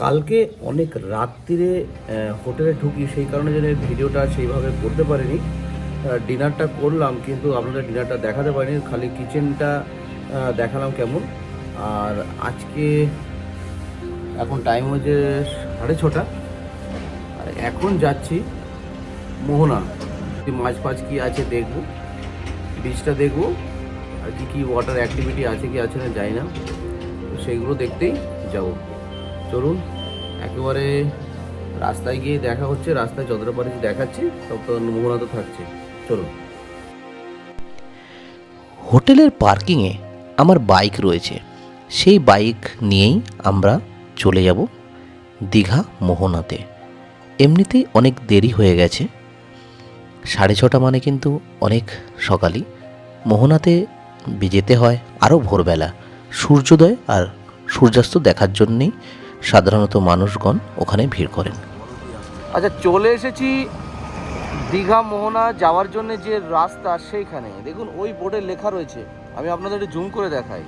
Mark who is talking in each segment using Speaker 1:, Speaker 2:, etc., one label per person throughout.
Speaker 1: কালকে অনেক রাত্রিরে হোটেলে ঢুকি, সেই কারণে যেন ভিডিওটা সেইভাবে করতে পারিনি। ডিনারটা করলাম, কিন্তু আপনাদের ডিনারটা দেখাতে পারিনি, খালি কিচেনটা দেখালাম কেমন। আর আজকে এখন টাইম হচ্ছে সাড়ে ছটা। আর এখন যাচ্ছি মোহনা। মাছ ফাছ কী আছে দেখব বিচটা দেখব, আর কি কী ওয়াটার অ্যাক্টিভিটি আছে কি আছে না জানি না। সেইগুলো দেখতেই যাব। চলুন, একেবারে রাস্তায় গিয়ে দেখা হচ্ছে, রাস্তায় যতটা পারি দেখাচ্ছি তত মোহনা তো থাকছে। চলুন।
Speaker 2: হোটেলের পার্কিংয়ে আমার বাইক রয়েছে। সেই বাইক নিয়েই আমরা চলে যাব দীঘা মোহনাতে। এমনিতেই অনেক দেরি হয়ে গেছে। সাড়ে ছটা মানে কিন্তু অনেক সকালই। মোহনাতে যেতে হয় আরও ভোরবেলা। সূর্যোদয় আর সূর্যাস্ত দেখার জন্যেই সাধারণত মানুষগণ ওখানে ভিড় করেন।
Speaker 1: আচ্ছা চলে এসেছি দীঘা মোহনা যাওয়ার জন্য যে রাস্তা সেইখানে। দেখুন ওই বোর্ডে লেখা রয়েছে। আমি আপনাদের একটু জুম করে দেখাই।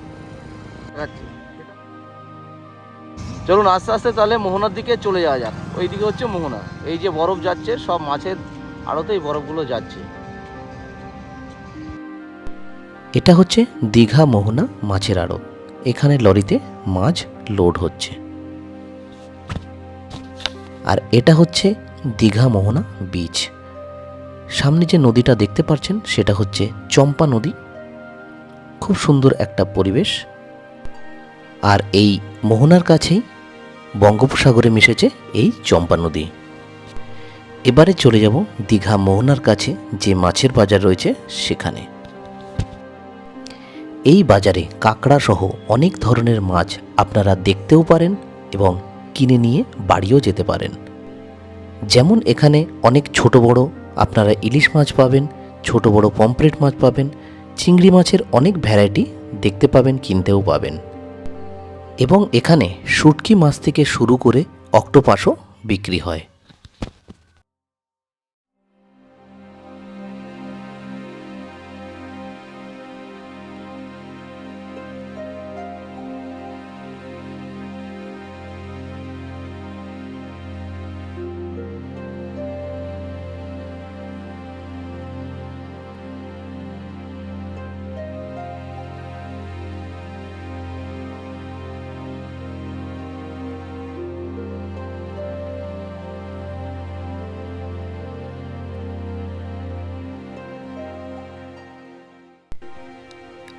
Speaker 1: চলুন আস্তে আস্তে তাহলে মোহনার দিকে চলে যাওয়া যাক। ওই দিকে হচ্ছে মোহনা। এই যে বরফ যাচ্ছে সব মাছের আড়তেই বরফগুলো যাচ্ছে।
Speaker 2: এটা হচ্ছে দীঘা মোহনা মাছের আড়ত। এখানে লরিতে মাছ লোড হচ্ছে। আর এটা হচ্ছে দীঘা মোহনা বিচ সামনে যে নদীটা দেখতে পাচ্ছেন সেটা হচ্ছে চম্পা নদী। খুব সুন্দর একটা পরিবেশ। আর এই মোহনার কাছেই বঙ্গোপসাগরে মিশেছে এই চম্পা নদী। এবারে চলে যাব দীঘা মোহনার কাছে, যে মাছের বাজার রয়েছে সেখানে। এই বাজারে কাঁকড়া সহ অনেক ধরনের মাছ আপনারা দেখতেও পারেন এবং কিনে নিয়ে বাড়িও যেতে পারেন। যেমন এখানে অনেক ছোট বড় আপনারা ইলিশ মাছ পাবেন, ছোট বড় পমপ্লেট মাছ পাবেন, চিংড়ি মাছের অনেক ভ্যারাইটি দেখতে পাবেন, কিনতেও পাবেন। এবং এখানে শুটকি মাছ থেকে শুরু করে অক্টোপাসও বিক্রি হয়।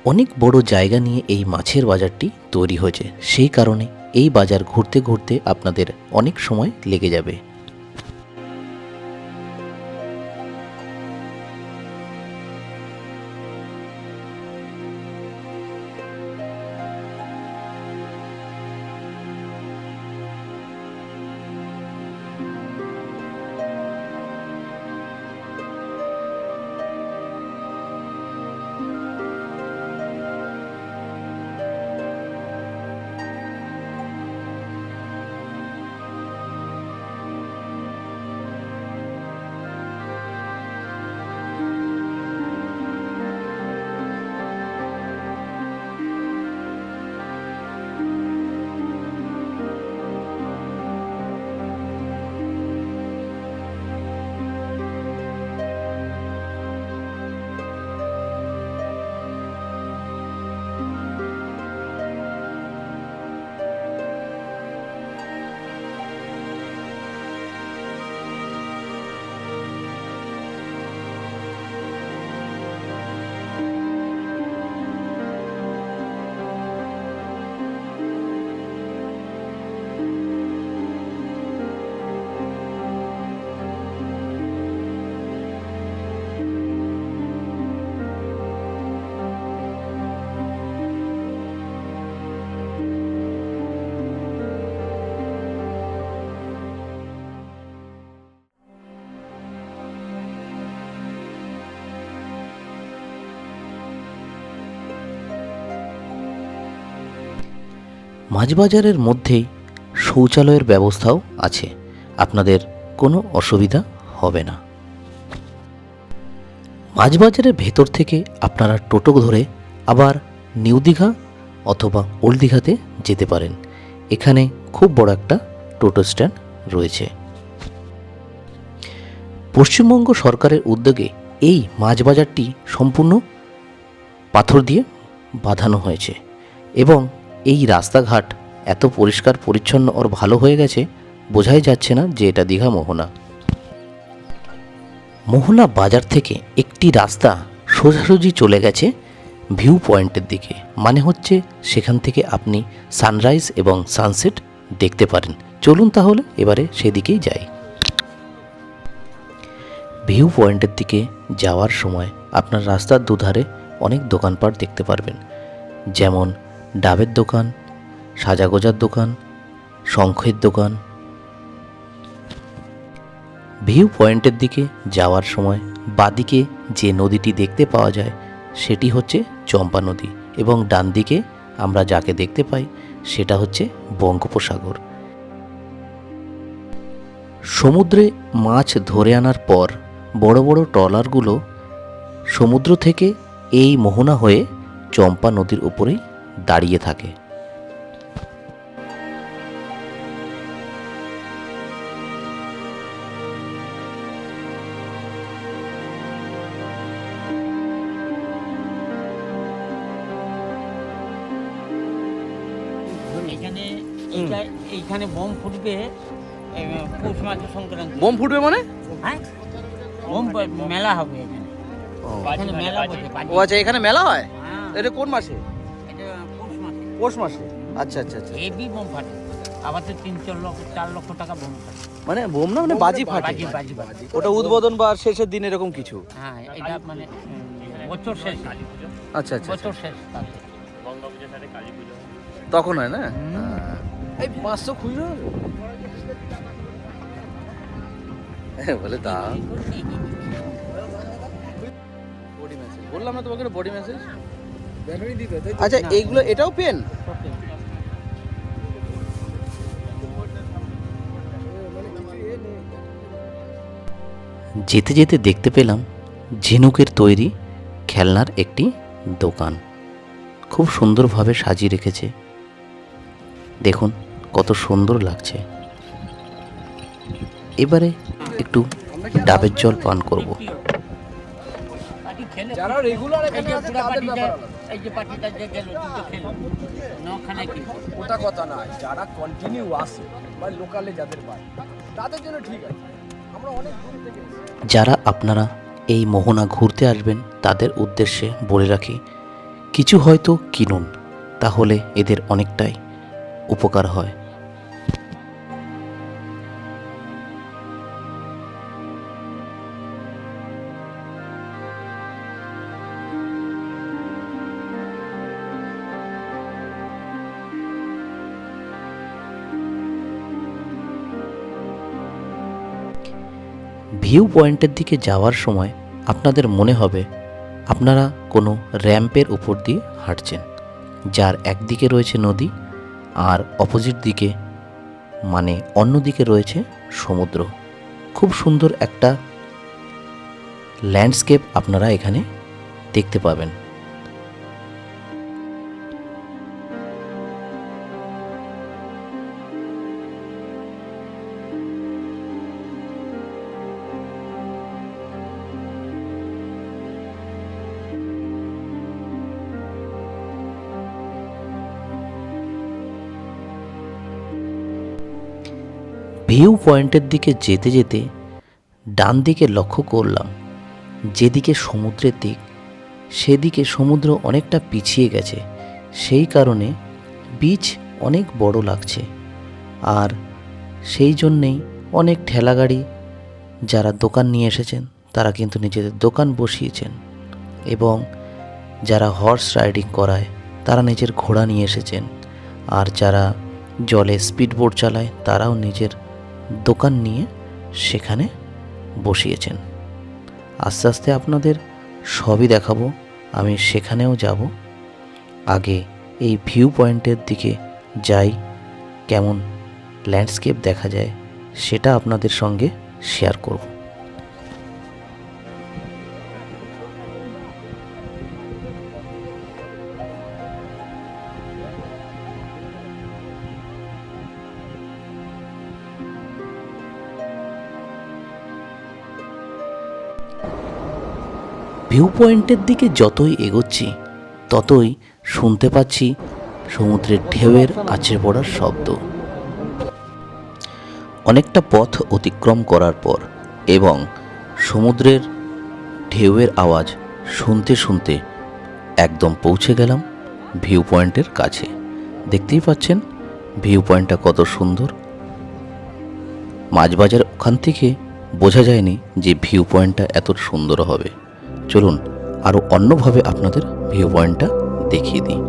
Speaker 2: অনেক বড় জায়গা নিয়ে এই মাছের বাজারটি তৈরি হয়েছে। সেই কারণে এই বাজার ঘুরতে ঘুরতে আপনাদের অনেক সময় লেগে যাবে। মাছবাজারের মধ্যেই শৌচালয়ের ব্যবস্থাও আছে। আপনাদের কোনো অসুবিধা হবে না। মাছবাজারের ভেতর থেকে আপনারা টোটো ধরে আবার নিউ দীঘা অথবা ওল্ড দীঘাতে যেতে পারেন। এখানে খুব বড় একটা টোটো স্ট্যান্ড রয়েছে। পশ্চিমবঙ্গ সরকারের উদ্যোগে এই মাছ বাজারটি সম্পূর্ণ পাথর দিয়ে বাঁধানো হয়েছে এবং এই রাস্তাঘাট এত পরিষ্কার, পরিচ্ছন্ন ওর ভালো হয়ে গেছে, বোঝাই যাচ্ছে না যে এটা দীঘা মোহনা। মোহনা বাজার থেকে একটি রাস্তা সোজাসুজি চলে গেছে ভিউ পয়েন্টের দিকে। মানে হচ্ছে সেখান থেকে আপনি সানরাইজ এবং সানসেট দেখতে পারেন। চলুন তাহলে এবারে সেদিকেই যাই। ভিউ পয়েন্টের দিকে যাওয়ার সময় আপনার রাস্তার দুধারে অনেক দোকানপাট দেখতে পারবেন। যেমন ডাবের দোকান, সাজাগোজার দোকান, শঙ্খের দোকান। ভিউ পয়েন্টের দিকে যাওয়ার সময় বাদিকে যে নদীটি দেখতে পাওয়া যায়, সেটি হচ্ছে চম্পা নদী এবং ডান দিকে আমরা যাকে দেখতে পাই, সেটা হচ্ছে বঙ্গোপসাগর। সমুদ্রে মাছ ধরে আনার পর বড় বড় ট্রলারগুলো সমুদ্র থেকে এই মোহনা হয়ে চম্পা নদীর উপরেই দাঁড়িয়ে থাকে।
Speaker 3: এখানে এইটা- এইখানে বোম ফুটবে পৌষ মাসের সংক্রান্তি।
Speaker 1: বোম ফুটবে মানে?
Speaker 3: হ্যাঁ? বোম মেলা হবে এখানে। এখানে মেলা
Speaker 1: ও আচ্ছা এখানে মেলা হয়?
Speaker 3: হ্যাঁ,
Speaker 1: এটা কোন মাসে?
Speaker 3: পৌষ মাসে।
Speaker 1: আচ্ছা আচ্ছা আচ্ছা
Speaker 3: হেভি বোম ফাটে। তো তিন চার লক্ষ চার লক্ষ টাকা বোম ফাটে।
Speaker 1: মানে বোম না মানে বাজি ফাটে।
Speaker 3: বাজি বাজি
Speaker 1: ওটা উদ্বোধন বা শেষের দিন এরকম কিছু?
Speaker 3: হ্যাঁ এটা মানে বছর শেষ।
Speaker 1: আচ্ছা আচ্ছা
Speaker 3: বছর শেষ
Speaker 1: তখন হয় না? এই পাঁচশো খুচরো বলে তা বডি মেসেজ বললাম না তোমাকে বডি মেসেজ আচ্ছা এইগুলো এটাও পেন?
Speaker 2: যেতে যেতে দেখতে পেলাম ঝিনুকের তৈরি খেলনার একটি দোকান। খুব সুন্দরভাবে সাজিয়ে রেখেছে। দেখুন কত সুন্দর লাগছে। এবারে একটু ডাবের জল পান করব।
Speaker 4: যারা রেগুলার
Speaker 3: এই যে পার্টিটা যে গেল দুটো খেলো। নখানে কি?
Speaker 4: ওটা কথা না যারা কন্টিনিউ আসে বা লোকালে যাদের বাড়ি তাদের জন্য ঠিক আছে। আমরা অনেক দূর থেকে
Speaker 2: যারা আপনারা এই মোহনা ঘুরতে আসবেন তাদের উদ্দেশ্যে বলে রাখি কিছু হয়তো কিনুন তাহলে এদের অনেকটাই উপকার হয়। ভিউ পয়েন্টের দিকে যাওয়ার সময় আপনাদের মনে হবে আপনারা কোনো র্যাম্পের উপর দিয়ে হাঁটছেন, যার একদিকে রয়েছে নদী আর অপোজিট দিকে মানে অন্যদিকে রয়েছে সমুদ্র। খুব সুন্দর একটা ল্যান্ডস্কেপ আপনারা এখানে দেখতে পাবেন। ভিউ পয়েন্টের দিকে যেতে যেতে ডান দিকে লক্ষ্য করলাম, যেদিকে সমুদ্রের দিক, সেদিকে সমুদ্র অনেকটা পিছিয়ে গেছে। সেই কারণে বিচ অনেক বড় লাগছে। আর সেই জন্যেই অনেক ঠেলাগাড়ি যারা দোকান নিয়ে এসেছেন, তারা কিন্তু নিজেদের দোকান বসিয়েছেন এবং যারা হর্স রাইডিং করায়, তারা নিজের ঘোড়া নিয়ে এসেছেন। আর যারা জলে স্পিডবোট চালায়, তারাও নিজের দোকান নিয়ে সেখানে বসিয়েছেন। আস্তে আস্তে আপনাদের সবই দেখাবো, আমি সেখানেও যাব। আগে এই ভিউ পয়েন্টের দিকে যাই, কেমন ল্যান্ডস্কেপ দেখা যায়, সেটা আপনাদের সঙ্গে শেয়ার করব। ভিউ পয়েন্টের দিকে যতই এগোচ্ছি, ততই শুনতে পাচ্ছি সমুদ্রের ঢেউয়ের আছড়ে পড়ার শব্দ। অনেকটা পথ অতিক্রম করার পর এবং সমুদ্রের ঢেউয়ের আওয়াজ শুনতে শুনতে একদম পৌঁছে গেলাম ভিউ পয়েন্টের কাছে। দেখতেই পাচ্ছেন ভিউ পয়েন্টটা কত সুন্দর। মাঝবাজার ওখান থেকে বোঝা যায়নি যে ভিউ পয়েন্টটা এত সুন্দর হবে। চলুন আরও অন্যভাবে আপনাদের ভিউ পয়েন্টটা দেখিয়ে দিই।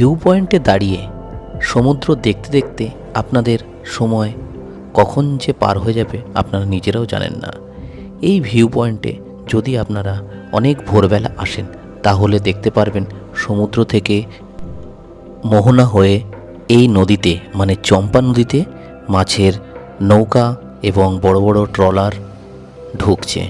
Speaker 2: ভিউ পয়েন্টে দাঁড়িয়ে সমুদ্র দেখতে দেখতে আপনাদের সময় কখন যে পার হয়ে যাবে আপনারা নিজেরাও জানেন না। এই ভিউ পয়েন্টে যদি আপনারা অনেক ভোরবেলা আসেন, তাহলে দেখতে পারবেন সমুদ্র থেকে মোহনা হয়ে এই নদীতে মানে চম্পা নদীতে মাছের নৌকা এবং বড় বড় ট্রলার ঢুকছে।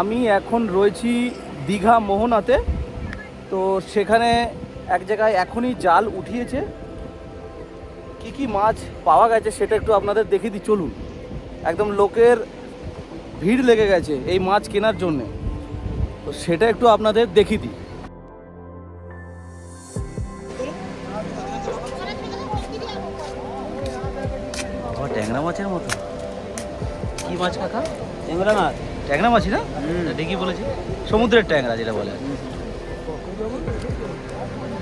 Speaker 1: আমি এখন রয়েছি দীঘা মোহনাতে। তো সেখানে এক জায়গায় এখনই জাল উঠিয়েছে। কি কি মাছ পাওয়া গেছে সেটা একটু আপনাদের দেখে দিই চলুন। একদম লোকের ভিড় লেগে গেছে এই মাছ কেনার জন্যে। তো সেটা একটু আপনাদের দেখিয়ে দিই। বাবা ট্যাংরা মাছের মতো। কি মাছ কাকা?
Speaker 3: ট্যাংরা মাছ।
Speaker 1: ট্যাংরা মাছই না? ঠিকই বলেছি? সমুদ্রের ট্যাংরা যেটা বলে।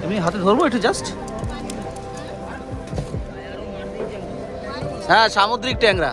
Speaker 1: এমনি হাতে ধরবো একটু জাস্ট হ্যাঁ সামুদ্রিক ট্যাংরা।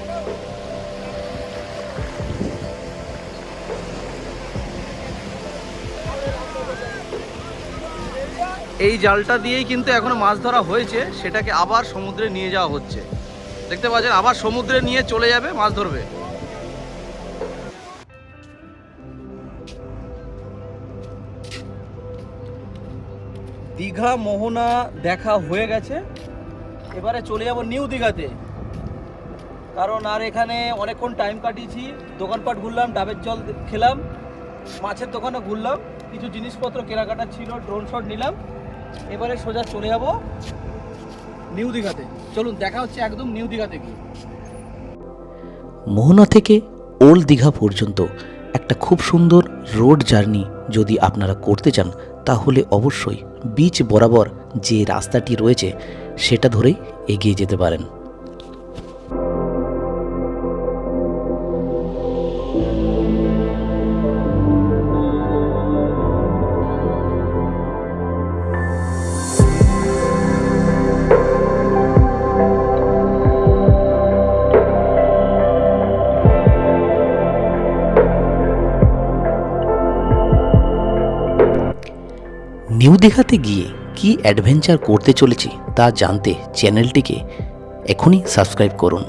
Speaker 1: এই জালটা দিয়েই কিন্তু এখনও মাছ ধরা হয়েছে, সেটাকে আবার সমুদ্রে নিয়ে যাওয়া হচ্ছে। দেখতে পাচ্ছেন, আবার সমুদ্রে নিয়ে চলে যাবে, মাছ ধরবে। দীঘা মোহনা দেখা হয়ে গেছে। এবারে চলে যাব নিউ দীঘাতে। কারণ আর এখানে অনেকক্ষণ টাইম কাটিয়েছি, দোকানপাট ঘুরলাম, ডাবের জল খেলাম, মাছের দোকানে ঘুরলাম, কিছু জিনিসপত্র কেনাকাটা ছিল ড্রোন শট নিলাম। এবারে সোজা চলে যাব নিউ দীঘাতে। চলুন, দেখা হচ্ছে একদম নিউ দীঘাতে গিয়ে।
Speaker 2: মোহনা থেকে ওল্ড দীঘা পর্যন্ত একটা খুব সুন্দর রোড জার্নি যদি আপনারা করতে চান, তাহলে অবশ্যই বিচ বরাবর যে রাস্তাটি রয়েছে, সেটা ধরেই এগিয়ে যেতে পারেন। নিউ দীঘাতে গিয়ে কি অ্যাডভেঞ্চার করতে চলেছি তা জানতে চ্যানেলটিকে এখনই সাবস্ক্রাইব করুন।